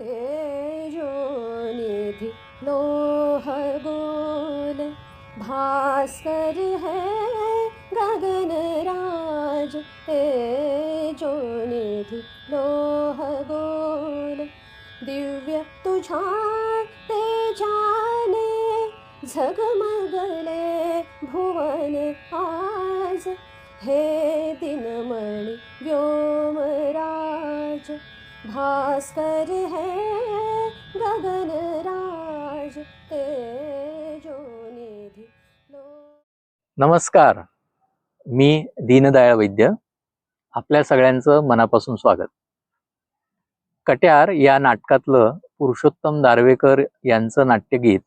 तेजोनिधि लोह गोल भास्कर है गगन राज तेजोनिधि लोह गोल दिव्य तुझा तेजाने झगमगले भुवन आज। हे दिनमणि व्योमराज भास्कर है गगन राज तेजोनिधि नमस्कार मी दीनदयाळ वैद्य. आपल्या सगळ्यांचं मनापासून स्वागत. कट्यार या नाटकातलं पुरुषोत्तम दारवेकर यांचं नाट्यगीत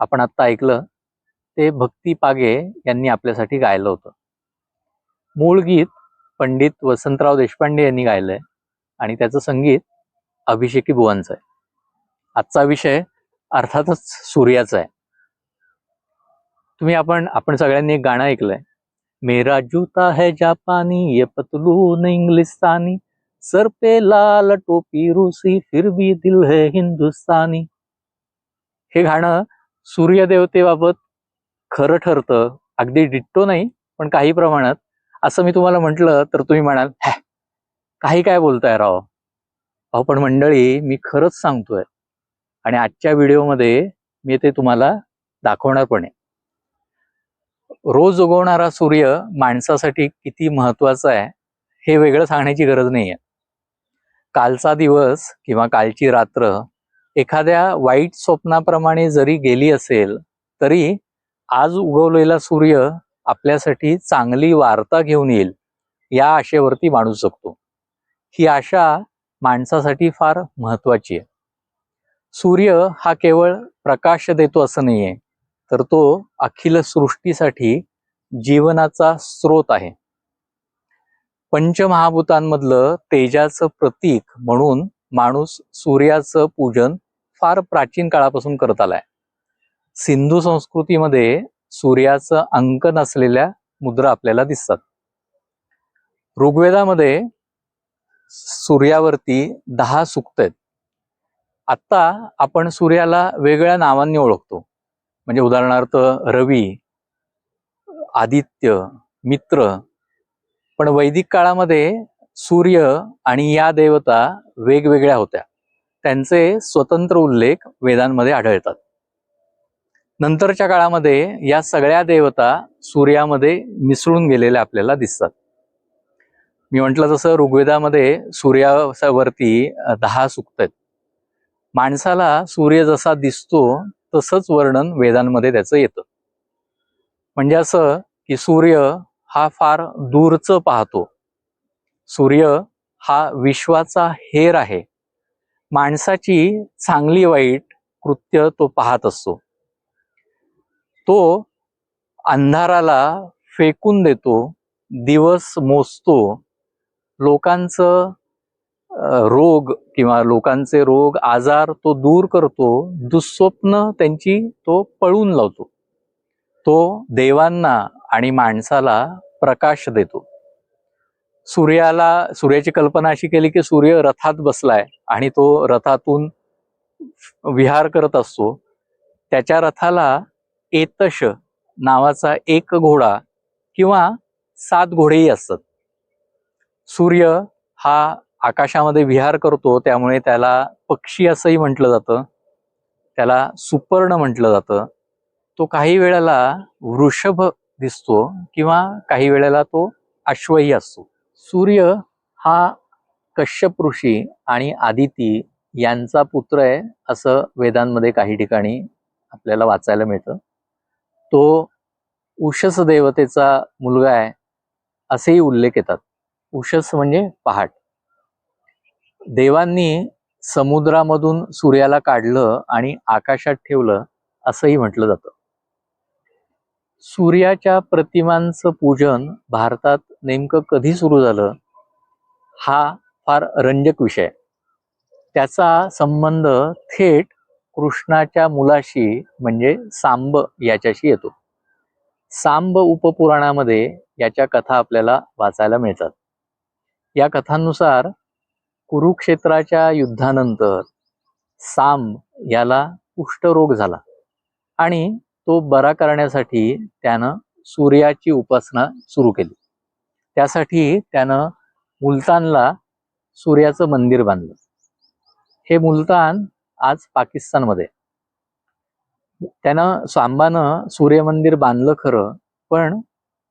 आपण आत्ता ऐकलं ते भक्ती पागे यांनी आपल्यासाठी गायलं होतं. मूळ गीत पंडित वसंतराव देशपांडे यांनी गायलंय. आणि त्याचं संगीत अभिषेकी बुवांचं आहे. आजचा विषय अर्थातच सूर्याचा आहे. तुम्ही आपण आपण सगळ्यांनी एक गाणं ऐकलंय. मेरा जूता है जापानी ये पतलून इंग्लिस्तानी. सर पे लाल टोपी रुसी फिर भी दिल है हिंदुस्तानी. हे गाणं सूर्यदेवतेबाबत खरं ठरतं. अगदी डिट्टो नाही पण काही प्रमाणात. असं मी तुम्हाला म्हटलं तर तुम्ही म्हणाल काही काय बोलताय राव? अहो पण मंडळी मी खरंच सांगतोय. आणि आजच्या व्हिडिओमध्ये मी ते तुम्हाला दाखवणार पण आहे रोज उगवणारा सूर्य माणसासाठी किती महत्त्वाचा आहे हे वेगळं सांगण्याची गरज नाहीये. कालचा दिवस किंवा कालची रात्र एखाद्या वाईट स्वप्नाप्रमाणे जरी गेली असेल तरी आज उगवलेला सूर्य आपल्यासाठी चांगली वार्ता घेऊन येईल या आशेवरती माणूस जगतो. ही आशा माणसासाठी फार महत्वाची आहे. सूर्य हा केवळ प्रकाश देतो असं नाहीये तर तो अखिल सृष्टीसाठी जीवनाचा स्रोत आहे. पंचमहाभूतांमधलं तेजाचं प्रतीक म्हणून माणूस सूर्याचं पूजन फार प्राचीन काळापासून करत आलाय. सिंधू संस्कृतीमध्ये सूर्याचं अंकन असलेल्या मुद्रा आपल्याला दिसतात. ऋग्वेदामध्ये सूर्यावरती दहा सुक्त आहेत आत्ता आपण सूर्याला वेगळ्या नावांनी ओळखतो. म्हणजे उदाहरणार्थ रवी आदित्य मित्र. पण वैदिक काळामध्ये सूर्य आणि या देवता वेगवेगळ्या होत्या. त्यांचे स्वतंत्र उल्लेख वेदांमध्ये आढळतात. नंतरच्या काळामध्ये या सगळ्या देवता सूर्यामध्ये मिसळून गेलेल्या आपल्याला दिसतात. मी म्हटलं तसं ऋग्वेदामध्ये सूर्यावरती दहा सुक्त आहेत माणसाला सूर्य जसा दिसतो तसंच वर्णन वेदांमध्ये त्याचं येतं. म्हणजे असं की सूर्य हा फार दूरचं पाहतो. सूर्य हा विश्वाचा हेर आहे. माणसाची चांगली वाईट कृत्य तो पाहत असतो. तो अंधाराला फेकून देतो दिवस मोजतो लोकांचं रोग किंवा लोकांचे रोग आजार तो दूर करतो दुःस्वप्न त्यांची तो पळून लावतो. तो देवांना आणि माणसाला प्रकाश देतो. सूर्याला सूर्याची कल्पना अशी केली की सूर्य रथात बसलाय आणि तो रथातून विहार करत असतो. त्याच्या रथाला एतश नावाचा एक घोडा किंवा सात घोडेही असतात. सूर्य हा आकाशामध्ये विहार करतो त्यामुळे त्याला पक्षी असंही म्हटलं जातं. त्याला सुपर्ण म्हटलं जातं. तो काही वेळेला वृषभ दिसतो किंवा काही वेळेला तो अश्वही असतो. सूर्य हा कश्यप ऋषी आणि आदिती यांचा पुत्र आहे असं वेदांमध्ये काही ठिकाणी आपल्याला वाचायला मिळतं. तो उषस देवतेचा मुलगा आहे असेही उल्लेख येतात. उषस म्हणजे पहाट. देवांनी समुद्रामधून सूर्याला काढलं आणि आकाशात ठेवलं असंही म्हटलं जातं. सूर्याच्या प्रतिमांचं पूजन भारतात नेमकं कधी सुरू झालं हा फार रंजक विषय. त्याचा संबंध थेट कृष्णाच्या मुलाशी म्हणजे सांब याच्याशी येतो. सांब उपपुराणामध्ये याच्या कथा आपल्याला वाचायला मिळतात. या कथांनुसार कुरुक्षेत्राच्या युद्धानंतर साम याला कुष्ठरोग झाला आणि तो बरा करण्यासाठी त्यानं सूर्याची उपासना सुरू केली. त्यासाठी त्यानं मुलतानला सूर्याचं मंदिर बांधलं. हे मुलतान आज पाकिस्तानमध्ये त्यानं सांबानं सूर्यमंदिर बांधलं खरं पण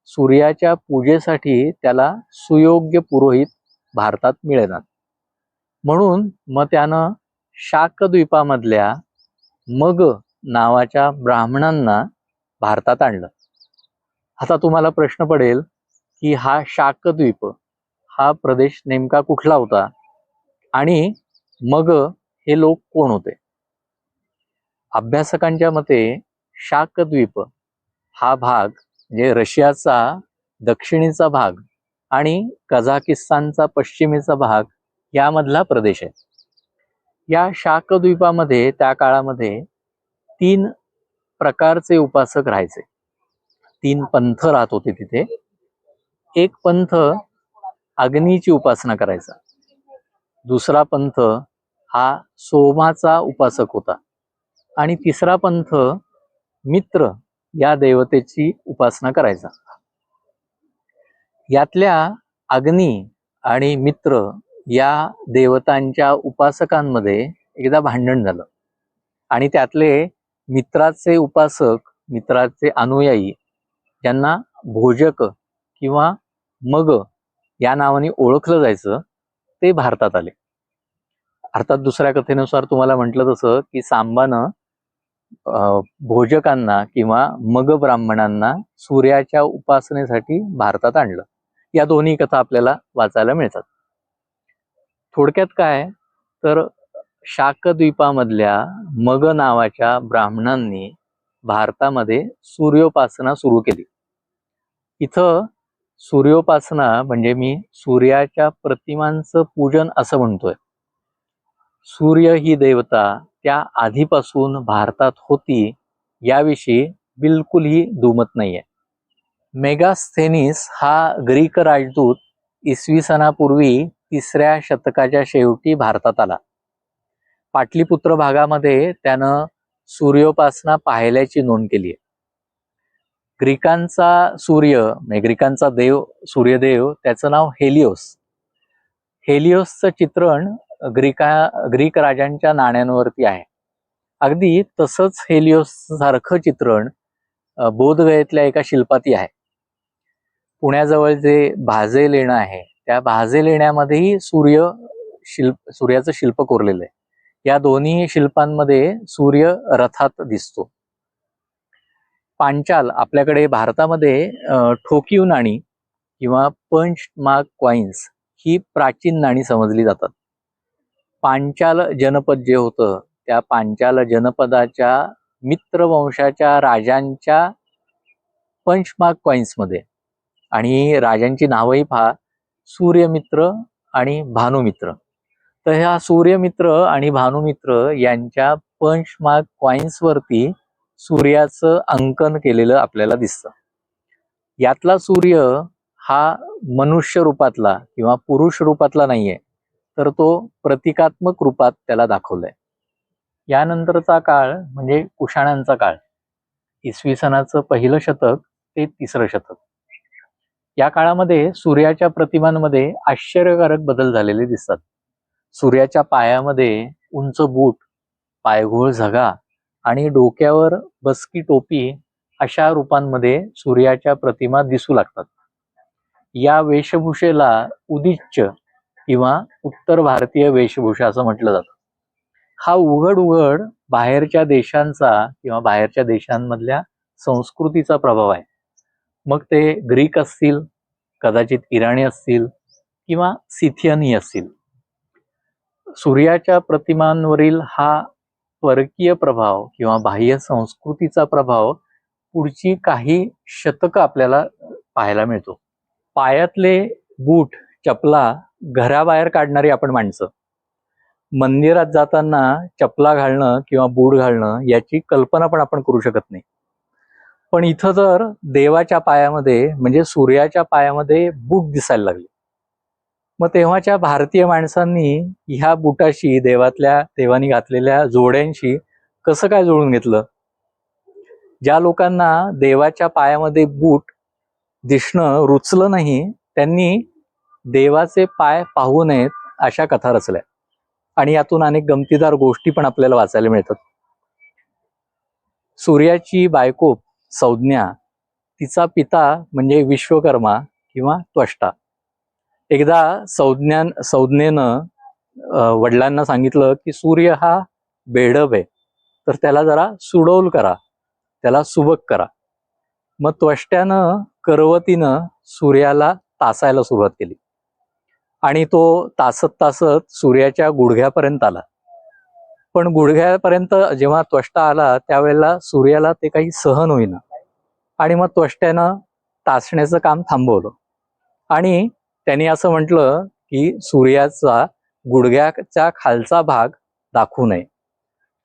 सूर्याच्या पूजेसाठी त्याला सुयोग्य पुरोहित भारतात मिळेनात म्हणून मग त्यानं शाकद्वीपामधल्या मग नावाच्या ब्राह्मणांना भारतात आणलं. आता तुम्हाला प्रश्न पडेल की हा शाकद्वीप हा प्रदेश नेमका कुठला होता आणि मग हे लोक कोण होते? अभ्यासकांच्या मते शाकद्वीप हा भाग म्हणजे रशियाचा दक्षिणेचा भाग आणि कझाकिस्तानचा पश्चिमेचा भाग यामधला प्रदेश आहे. या शाकद्वीपामध्ये त्या काळामध्ये तीन प्रकारचे उपासक राहायचे. तीन पंथ राहत होते तिथे. एक पंथ अग्नीची उपासना करायचा. दुसरा पंथ हा सोमाचा उपासक होता. आणि तिसरा पंथ मित्र या देवतेची उपासना करायचा. यातल्या अग्नी आणि मित्र या देवतांच्या उपासकांमध्ये एकदा भांडण झालं. आणि त्यातले मित्राचे उपासक मित्राचे अनुयायी ज्यांना भोजक किंवा मग या नावाने ओळखलं जायचं ते भारतात आले. अर्थात दुसऱ्या कथेनुसार तुम्हाला म्हटलं तसं की सांबानं भोजकांना किंवा मग ब्राह्मणांना सूर्याच्या उपासनेसाठी भारतात आणलं. या दोन्ही कथा आपल्याला वाचायला मिळतात. थोडक्यात काय तर शाकद्वीपामधल्या मग नावाच्या ब्राह्मणांनी भारतामध्ये सूर्योपासना सुरू केली. इथं सूर्योपासना म्हणजे मी सूर्याच्या प्रतिमांचं पूजन असं म्हणतोय. सूर्य ही देवता त्या आधीपासून भारतात होती याविषयी बिलकुलही दुमत नाहीये. मेगास्थेनिस हा ग्रीक राजदूत इसवी सणापूर्वी तिसऱ्या शतकाच्या शेवटी भारतात आला. पाटलीपुत्र भागामध्ये त्यानं सूर्योपासना पाहिल्याची नोंद केली आहे. ग्रीकांचा सूर्य म्हणजे ग्रीकांचा देव सूर्यदेव त्याचं नाव हेलिओस. हेलिओसचं चित्रण ग्रीका ग्रीक राजांच्या नाण्यांवरती आहे. अगदी तसंच हेलिओस सारखं चित्रण बोधगयेतल्या एका शिल्पातही आहे. पुण्याजवळ जे भाजे लेणं आहे त्या भाजे लेण्यामध्येही सूर्य शिल्प सूर्याचं शिल्प कोरलेलं आहे. या दोन्ही शिल्पांमध्ये सूर्य रथात दिसतो. पांचाल आपल्याकडे भारतामध्ये ठोकीव नाणी किंवा पंच मार्क कॉइन्स ही प्राचीन नाणी समजली जातात. पांचाल जनपद जे होतं त्या पांचाल जनपदाच्या मित्रवंशाच्या राजांच्या पंचमार्क कॉइन्समध्ये आणि राजांची नावही पहा सूर्यमित्र आणि भानुमित्र. तर ह्या सूर्यमित्र आणि भानुमित्र यांच्या पंचमार्क कॉइन्सवरती सूर्याचं अंकन केलेलं आपल्याला दिसतं. यातला सूर्य हा मनुष्य रूपातला किंवा पुरुष रूपातला नाहीये. तर तो प्रतिकात्मक रूपात त्याला दाखवलाय. यानंतरचा काळ म्हणजे कुशाणांचा काळ. इसवी सनाचं पहिलं शतक ते तिसरं शतक. या काळामध्ये सूर्याच्या प्रतिमांमध्ये आश्चर्यकारक बदल झालेले दिसतात. सूर्याच्या पायामध्ये उंच बूट पायघोळ झगा आणि डोक्यावर बसकी टोपी अशा रूपांमध्ये सूर्याच्या प्रतिमा दिसू लागतात. या वेशभूषेला उदिच्च किंवा उत्तर भारतीय वेशभूषा असं म्हटलं जातं. हा उघड उघड बाहेरच्या देशांचा किंवा बाहेरच्या देशांमधल्या संस्कृतीचा प्रभाव आहे. मग ते ग्रीक असतील कदाचित इराणी असतील किंवा सिथियनी असतील. सूर्याच्या प्रतिमांवरील हा परकीय प्रभाव किंवा बाह्य संस्कृतीचा प्रभाव पुढची काही शतकं आपल्याला पाहायला मिळतो. पायातले बूट चपला घराबाहेर काढणारी आपण माणसं. मंदिरात जाताना चपला घालणं किंवा बूट घालणं याची कल्पना पण आपण करू शकत नाही. पण इथं तर देवाच्या पायामध्ये म्हणजे सूर्याच्या पायामध्ये बूट दिसायला लागले. मग तेव्हाच्या भारतीय माणसांनी ह्या बुटाशी देवातल्या देवानी घातलेल्या जोड्यांशी कसं काय जुळून घेतलं? ज्या लोकांना देवाच्या पायामध्ये बूट दिसणं रुचलं नाही त्यांनी देवाचे पाय पाहू नयेत अशा कथा रचल्या. आणि यातून अनेक गमतीदार गोष्टी पण आपल्याला वाचायला मिळतात. सूर्याची बायको संज्ञा तिचा पिता म्हणजे विश्वकर्मा किंवा त्वष्टा. एकदा संज्ञान संज्ञेनं वडिलांना सांगितलं की सूर्य हा बेडब आहे. तर त्याला जरा सुडौल करा. त्याला सुबक करा. मग त्वष्ट्यानं करवतीनं सूर्याला तासायला सुरुवात केली. आणि तो तासत तासत सूर्याच्या गुडघ्यापर्यंत आला. पण गुडघ्यापर्यंत जेव्हा त्वष्टा आला त्यावेळेला सूर्याला ते काही सहन होईना. आणि मग त्वष्ट्यानं तासण्याचं काम थांबवलं. आणि त्यांनी असं म्हटलं की सूर्याचा गुडघ्याच्या खालचा भाग दाखवू नये.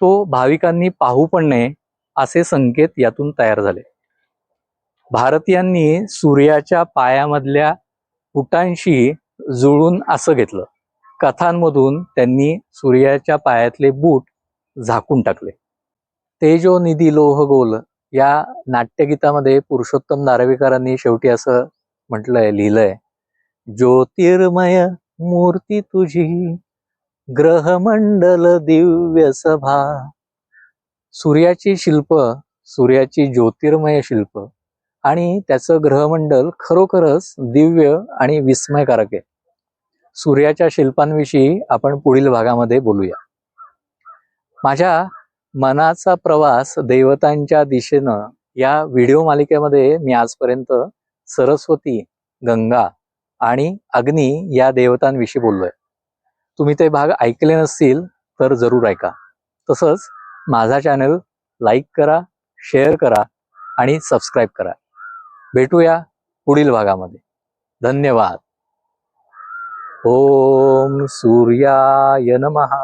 तो भाविकांनी पाहू पण नये असे संकेत यातून तयार झाले. भारतीयांनी सूर्याच्या पायामधल्या पुटांशी जुळून असं घेतलं. कथांमधून त्यांनी सूर्याच्या पायातले बूट झाकून टाकले. तेजो निधी लोह गोल या नाट्यगीतामध्ये पुरुषोत्तम नार्वेकरांनी शेवटी असं म्हटलंय लिहिलंय ज्योतिर्मय मूर्ती तुझी ग्रहमंडल दिव्य सभा सूर्याची शिल्प सूर्याची ज्योतिर्मय शिल्प आणि त्याचं ग्रहमंडल खरोखरच दिव्य आणि विस्मयकारक आहे. सूर्याच्या शिल्पांविषयी आपण पुढील भागामध्ये बोलूया. माझ्या मनाचा प्रवास देवतांच्या दिशेनं या व्हिडिओ मालिकेमध्ये मी आजपर्यंत सरस्वती गंगा आणि अग्नी या देवतांविषयी बोललोय. तुम्ही ते भाग ऐकले नसतील तर जरूर ऐका. तसंच माझा चॅनल लाईक करा शेअर करा आणि सबस्क्राईब करा. भेटूया पुढील भागामध्ये. धन्यवाद. ओम सूर्याय नमः